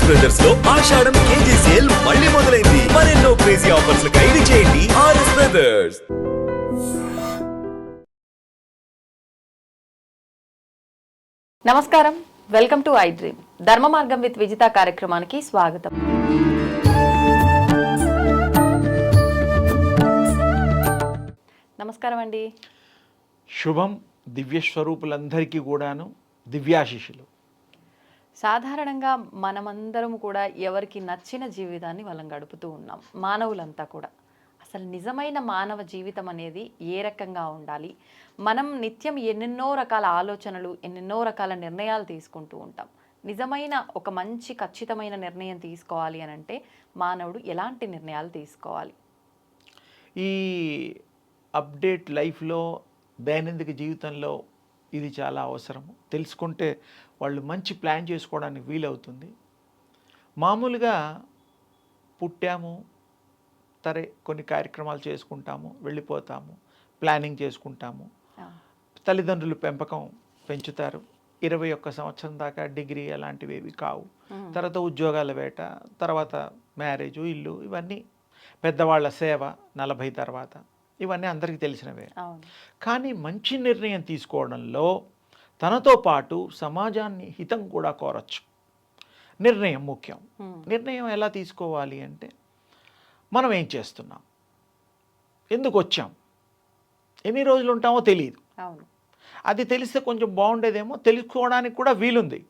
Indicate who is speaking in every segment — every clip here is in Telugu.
Speaker 1: ఆర్ఎస్ బ్రదర్స్లో ఆషాఢం కేజీ సేల్ మళ్ళీ మొదలైంది. మరెన్నో క్రేజీ ఆఫర్స్ ఖైదీ చేయండి ఆర్ఎస్ బ్రదర్స్
Speaker 2: నమస్కారం. Welcome to I dream Dharma Margam with Vijitha కార్యక్రమానికి స్వాగతం. నమస్కారం అండి.
Speaker 3: శుభం దివ్య స్వరూపులందరికీ కూడాను దివ్యాశిషులు
Speaker 2: సాధారణంగా మనమందరం కూడా ఎవరికి నచ్చిన జీవితాన్ని వాళ్ళం గడుపుతూ ఉన్నాం. మానవులంతా కూడా. అసలు నిజమైన మానవ జీవితం అనేది ఏ రకంగా ఉండాలి? మనం నిత్యం ఎన్నెన్నో రకాల ఆలోచనలు ఎన్నెన్నో రకాల నిర్ణయాలు తీసుకుంటూ ఉంటాం. నిజమైన ఒక మంచి ఖచ్చితమైన నిర్ణయం తీసుకోవాలి అని అంటే మానవుడు ఎలాంటి నిర్ణయాలు తీసుకోవాలి?
Speaker 3: ఈ అప్డేట్ లైఫ్లో దైనందిక జీవితంలో ఇది చాలా అవసరము. తెలుసుకుంటే వాళ్ళు మంచి ప్లాన్ చేసుకోవడానికి వీలవుతుంది. మామూలుగా పుట్టాము సరే కొన్ని కార్యక్రమాలు చేసుకుంటాము వెళ్ళిపోతాము ప్లానింగ్ చేసుకుంటాము. తల్లిదండ్రులు పెంపకం పెంచుతారు. ఇరవై ఒక్క సంవత్సరం దాకా డిగ్రీ అలాంటివి ఏవి కావు. తర్వాత ఉద్యోగాల వేట తర్వాత మ్యారేజు ఇల్లు ఇవన్నీ పెద్దవాళ్ళ సేవ నలభై తర్వాత. ఇవన్నీ అందరికీ తెలిసినవే. కానీ మంచి నిర్ణయం తీసుకోవడంలో తనతో పాటు సమాజాన్ని హితం కూడా కోరచ్చు. నిర్ణయం ముఖ్యం. నిర్ణయం ఎలా తీసుకోవాలి అంటే మనం ఏం చేస్తున్నాం? ఎందుకు వచ్చాం? ఎన్ని రోజులు ఉంటామో తెలియదు అది తెలిస్తే కొంచెం బాగుండేదేమో తెలుసుకోవడానికి కూడా వీలుంది.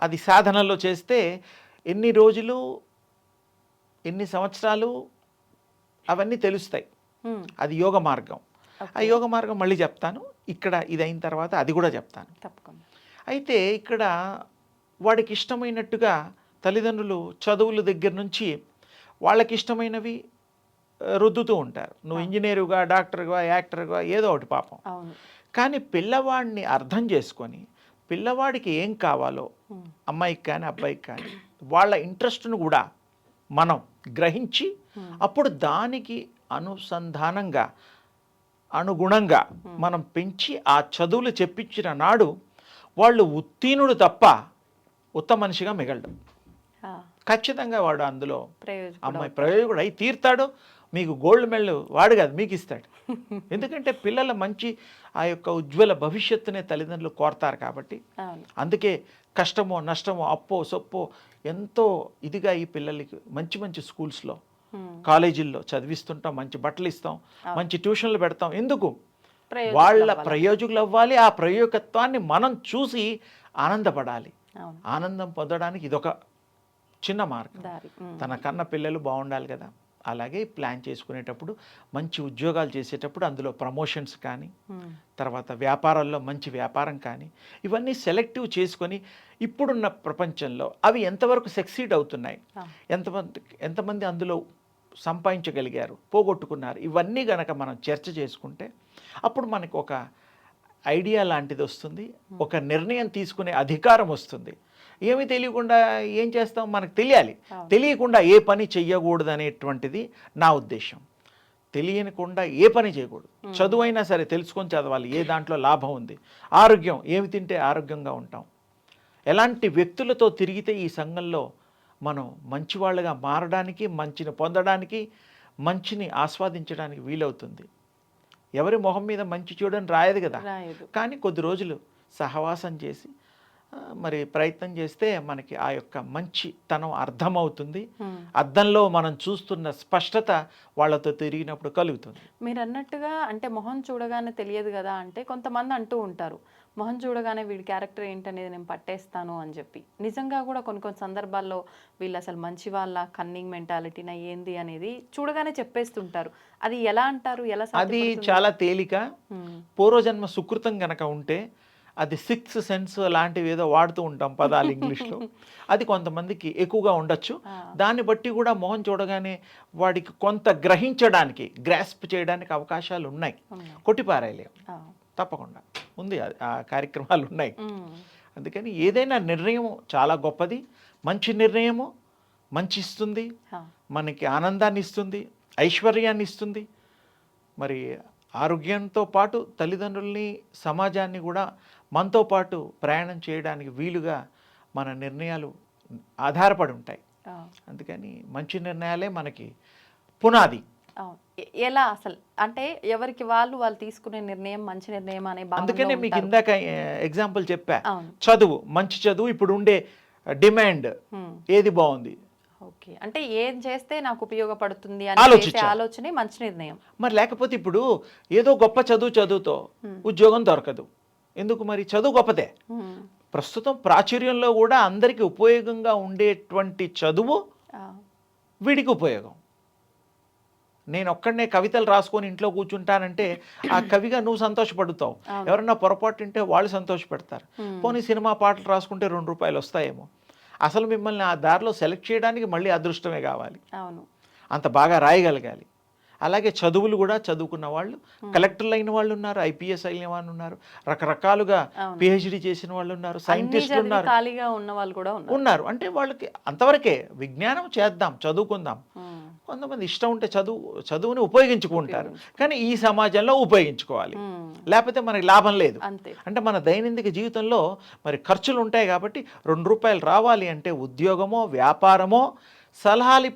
Speaker 3: అది సాధనలో చేస్తే ఎన్ని రోజులు ఎన్ని సంవత్సరాలు అవన్నీ తెలుస్తాయి. అది యోగ మార్గం. ఆ యోగ మార్గం మళ్ళీ చెప్తాను. ఇక్కడ ఇది అయిన తర్వాత అది కూడా చెప్తాను.
Speaker 2: తప్పకుండా.
Speaker 3: అయితే ఇక్కడ వాడికి ఇష్టమైనట్టుగా తల్లిదండ్రులు చదువుల దగ్గర నుంచి వాళ్ళకి ఇష్టమైనవి రుద్దుతూ ఉంటారు. నువ్వు ఇంజనీరుగా డాక్టర్గా యాక్టర్గా ఏదో ఒకటి పాపం. కానీ పిల్లవాడిని అర్థం చేసుకొని పిల్లవాడికి ఏం కావాలో
Speaker 2: మ్మ్.
Speaker 3: అమ్మాయికి కానీ అబ్బాయికి కానీ వాళ్ళ ఇంట్రెస్ట్ను కూడా మనం గ్రహించి అప్పుడు దానికి అనుసంధానంగా అనుగుణంగా మనం పెంచి ఆ చదువులు చెప్పించిన నాడు వాళ్ళు ఉత్తీర్ణుడు తప్ప ఉత్తమ మనిషిగా మిగలడు. ఖచ్చితంగా వాడు అందులో అమ్మాయి ప్రయోజకుడు అయి తీర్తాడు. మీకు గోల్డ్ మెడల్ వాడు కాదు మీకు ఇస్తాడు. ఎందుకంటే పిల్లల మంచి ఆ యొక్క ఉజ్వల భవిష్యత్తునే తల్లిదండ్రులు కోరతారు కాబట్టి అందుకే కష్టమో నష్టమో అప్పో సొప్పో ఎంతో ఇదిగా ఈ పిల్లలకి మంచి మంచి స్కూల్స్లో. కాలేజీల్లో చదివిస్తుంటాం మంచి బట్టలు ఇస్తాం మంచి ట్యూషన్లు పెడతాం. ఎందుకు? వాళ్ళ. ప్రయోజకులు అవ్వాలి ఆ ప్రయోగత్వాన్ని మనం చూసి ఆనందపడాలి. ఆనందం పొందడానికి ఇదొక చిన్న మార్గం. తన కన్న పిల్లలు బాగుండాలి కదా. అలాగే ప్లాన్ చేసుకునేటప్పుడు మంచి ఉద్యోగాలు చేసేటప్పుడు అందులో ప్రమోషన్స్ కానీ. తర్వాత వ్యాపారాల్లో మంచి వ్యాపారం కానీ ఇవన్నీ సెలెక్టివ్ చేసుకొని ఇప్పుడున్న ప్రపంచంలో అవి ఎంతవరకు సక్సీడ్ అవుతున్నాయి. ఎంతమంది ఎంతమంది అందులో సంపాదించగలిగారు పోగొట్టుకున్నారు. ఇవన్నీ గనక మనం చర్చ చేసుకుంటే అప్పుడు మనకు ఒక ఐడియా లాంటిది వస్తుంది ఒక నిర్ణయం తీసుకునే అధికారం వస్తుంది. ఏమీ తెలియకుండా ఏం చేస్తాం? మనకు తెలియాలి. తెలియకుండా ఏ పని చెయ్యకూడదు అనేటువంటిది నా ఉద్దేశం. తెలియకుండా ఏ పని చేయకూడదు. చదువు అయినా సరే తెలుసుకొని చదవాలి ఏ దాంట్లో లాభం ఉంది. ఆరోగ్యం ఏమి తింటే ఆరోగ్యంగా ఉంటాం? ఎలాంటి వ్యక్తులతో తిరిగితే ఈ సంఘంలో మనం మంచివాళ్ళగా మారడానికి మంచిని పొందడానికి మంచిని ఆస్వాదించడానికి వీలవుతుంది. ఎవరి మొహం మీద మంచి చూడని రాయదు కదా. కానీ కొద్ది రోజులు సహవాసం చేసి మరి ప్రయత్నం చేస్తే మనకి ఆ యొక్క మంచితనం అర్థమవుతుంది.
Speaker 2: మ్మ్.
Speaker 3: అద్దంలో మనం చూస్తున్న స్పష్టత వాళ్ళతో తిరిగినప్పుడు కలుగుతుంది.
Speaker 2: మీరు అన్నట్టుగా అంటే మొహం చూడగానే తెలియదు కదా అంటే కొంతమంది అంటూ ఉంటారు. మొహం చూడగానే వీడి క్యారెక్టర్ ఏంటనేది నేను పట్టేస్తాను అని చెప్పి. నిజంగా కూడా కొన్ని కొన్ని సందర్భాల్లో వీళ్ళు అసలు మంచి వాళ్ళ కన్నింగ్ మెంటాలిటీనా ఏంది అనేది చూడగానే చెప్పేస్తుంటారు. అది ఎలా అంటారు? ఎలా
Speaker 3: అది? చాలా తేలిక. పూర్వజన్మ సుకృతం గనక ఉంటే అది సిక్స్ సెన్స్ లాంటివి ఏదో వాడుతూ ఉంటాం పదాలు ఇంగ్లీష్లో. అది కొంతమందికి ఎక్కువగా ఉండొచ్చు. దాన్ని బట్టి కూడా మొహం చూడగానే వాడికి కొంత గ్రహించడానికి గ్రాస్ప్ చేయడానికి అవకాశాలు ఉన్నాయి.
Speaker 2: ఉన్నాయి.
Speaker 3: తప్పకుండా. ఉంది ఆ కార్యక్రమాలు ఉన్నాయి. అందుకని ఏదైనా నిర్ణయం చాలా గొప్పది. మంచి నిర్ణయము మంచి ఇస్తుంది. మనకి ఆనందాన్ని ఇస్తుంది ఐశ్వర్యాన్ని ఇస్తుంది. మరి ఆరోగ్యంతో పాటు తల్లిదండ్రుల్ని సమాజాన్ని కూడా మనతో పాటు ప్రయాణం చేయడానికి వీలుగా మన నిర్ణయాలు ఆధారపడి ఉంటాయి. అందుకని మంచి నిర్ణయాలే మనకి పునాది.
Speaker 2: ఎలా అసలు? అంటే ఎవరికి వాళ్ళు వాళ్ళు తీసుకునే నిర్ణయం మంచి నిర్ణయం అనే
Speaker 3: అందుకనే మీకు. ఇందాక ఎగ్జాంపుల్ చెప్పా. చదువు మంచి చదువు ఇప్పుడు ఉండే డిమాండ్ ఏది బాగుంది?
Speaker 2: ఓకే. అంటే ఏం చేస్తే నాకు ఉపయోగపడుతుంది అని. ఆలోచనే మంచి నిర్ణయం.
Speaker 3: మరి లేకపోతే ఇప్పుడు ఏదో గొప్ప చదువు చదువుతో ఉద్యోగం దొరకదు. ఎందుకు మరి? చదువు గొప్పదే. ప్రస్తుతం ప్రాచుర్యంలో కూడా అందరికీ ఉపయోగంగా ఉండేటువంటి చదువు వీడికి ఉపయోగం. నేను ఒక్కడనే కవితలు రాసుకొని ఇంట్లో కూర్చుంటానంటే ఆ కవిగా నువ్వు సంతోషపడుతావు. ఎవరన్నా పొరపాటు ఉంటే వాళ్ళు సంతోషపెడతారు. పోనీ సినిమా పాటలు రాసుకుంటే రెండు రూపాయలు వస్తాయేమో. అసలు మిమ్మల్ని ఆ దారిలో సెలెక్ట్ చేయడానికి మళ్ళీ అదృష్టమే కావాలి.
Speaker 2: అవును.
Speaker 3: అంత బాగా రాయగలగాలి. అలాగే చదువులు కూడా చదువుకున్న వాళ్ళు కలెక్టర్లు అయిన వాళ్ళు ఉన్నారు ఐపీఎస్ అయిన వాళ్ళు ఉన్నారు రకరకాలుగా పిహెచ్డి చేసిన వాళ్ళు ఉన్నారు సైంటిస్టులు
Speaker 2: చదివి
Speaker 3: ఉన్నారు.
Speaker 2: ఖాళీగా ఉన్న వాళ్ళు కూడా ఉన్నారు.
Speaker 3: అంటే వాళ్ళకి అంతవరకే విజ్ఞానం చేద్దాం చదువుకుందాం. కొంతమంది ఇష్టం ఉంటే చదువు చదువుని ఉపయోగించుకుంటారు. కానీ ఈ సమాజంలో ఉపయోగించుకోవాలి. లేకపోతే మనకి లాభం లేదు. అంటే మన దైనందిక జీవితంలో మరి ఖర్చులు ఉంటాయి కాబట్టి రెండు రూపాయలు రావాలి అంటే ఉద్యోగమో వ్యాపారమో సలహాలు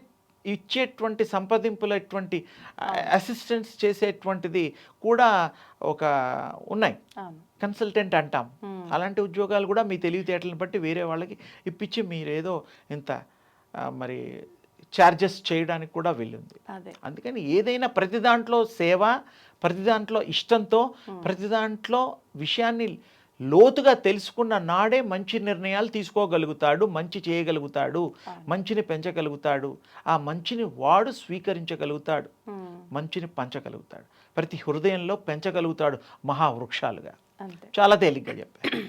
Speaker 3: ఇచ్చేటువంటి సంప్రదింపులటువంటి అసిస్టెన్స్ చేసేటువంటిది కూడా ఒక ఉన్నాయి. కన్సల్టెంట్ అంటాం. అలాంటి ఉద్యోగాలు కూడా మీ తెలివితేటలను బట్టి వేరే వాళ్ళకి ఇప్పించి మీరేదో ఇంత మరి ఛార్జెస్ చేయడానికి కూడా వెళ్ళింది
Speaker 2: అదే.
Speaker 3: అందుకని ఏదైనా ప్రతి దాంట్లో సేవ ప్రతి దాంట్లో ఇష్టంతో ప్రతి దాంట్లో విషయాన్ని లోతుగా తెలుసుకున్న నాడే మంచి నిర్ణయాలు తీసుకోగలుగుతాడు మంచి చేయగలుగుతాడు మంచిని పెంచగలుగుతాడు ఆ మంచిని వాడు స్వీకరించగలుగుతాడు మంచిని పంచగలుగుతాడు. ప్రతి హృదయంలో పెంచగలుగుతాడు మహావృక్షాలుగా. చాలా తేలిగ్గా చెప్పారు.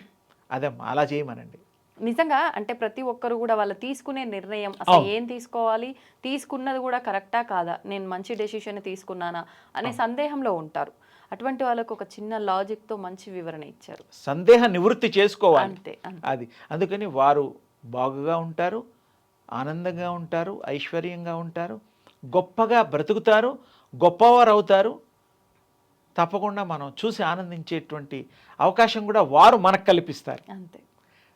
Speaker 3: అదమ్మా అలా చేయమనండి.
Speaker 2: నిజంగా అంటే ప్రతి ఒక్కరు కూడా వాళ్ళు తీసుకునే నిర్ణయం అసలు ఏం తీసుకోవాలి? తీసుకున్నది కూడా కరెక్టా కాదా? నేను మంచి డెసిషన్ తీసుకున్నానా? అనే సందేహంలో ఉంటారు. అటువంటి వాళ్ళకు ఒక చిన్న లాజిక్తో మంచి వివరణ ఇచ్చారు.
Speaker 3: సందేహ నివృత్తి చేసుకోవాలి.
Speaker 2: అంతే అంతే.
Speaker 3: అది. అందుకని వారు బాగుగా ఉంటారు ఆనందంగా ఉంటారు ఐశ్వర్యంగా ఉంటారు గొప్పగా బ్రతుకుతారు గొప్పవారు అవుతారు. తప్పకుండా మనం చూసి ఆనందించేటువంటి అవకాశం కూడా వారు మనకు కల్పిస్తారు.
Speaker 2: అంతే.